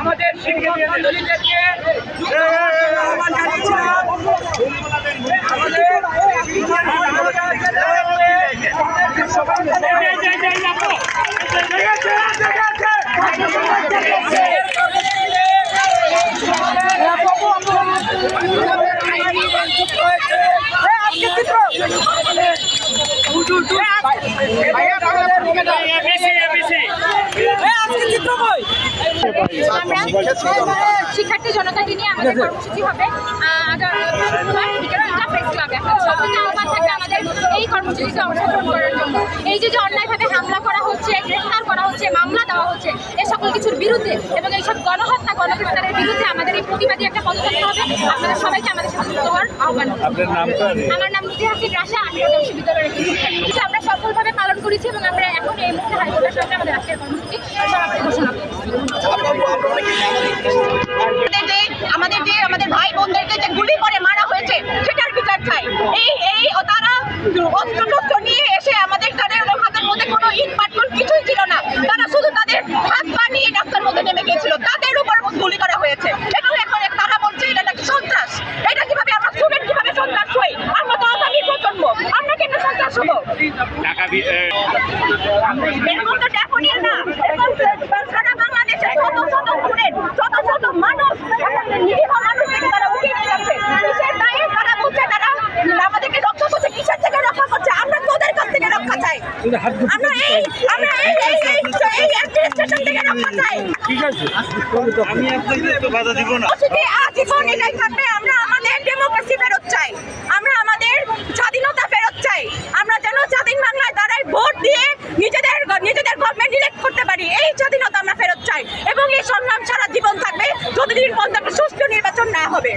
আমাদের মন্ডলীদেরকে আহ্বান জানিয়েছিলাম। শিক্ষার্থী জনতাকে নিয়ে আমাদের কর্মসূচি হবে। এই কর্মসূচিতে অংশগ্রহণ করার জন্য। এই যে যে অন্যায়ভাবে হামলা করা হচ্ছে, গ্রেফতার করা হচ্ছে, মামলা দেওয়া হচ্ছে এই সকল কিছুর বিরুদ্ধে এবং এইসব গণহত্যা গণগ্রেফতারের বিরুদ্ধে আমাদের এই প্রতিবাদী একটা পদক্ষেপ হবে। আপনাদের সবাইকে আমাদের সাথে আপনার নাম আমার নাম নুজি হাসিন রাশা আমি ঢাকা বিশ্ববিদ্যালয়ের। আমরা সফলভাবে পালন করেছি এবং আমরা এখন এই মুহূর্তে হাইকোর্টের সঙ্গে আমাদের আজকের কর্মসূচি। করছে আমরা থেকে রক্ষা চাই আমরা এই আমরা এই এই এই এই অ্যাডমিনিস্ট্রেশন থেকে রক্ষা চাই আমি আপনাকে বাধা দিব না। আজীবন এটাই থাকবে আমরা আমাদের ডেমোক্রেসি ফেরত চাই আমরা আমাদের স্বাধীনতা ফেরত চাই আমরা যেন স্বাধীন বাংলায় দাঁড়াই ভোট দিয়ে নিজেদের নিজেদের গভর্নমেন্ট ইলেক্ট করতে পারি স্বাধীনতা আমরা ফেরত চাই এবং এই সংগ্রাম সারা জীবন থাকবে। যতদিন পর্যন্ত সুষ্ঠু নির্বাচন না হবে।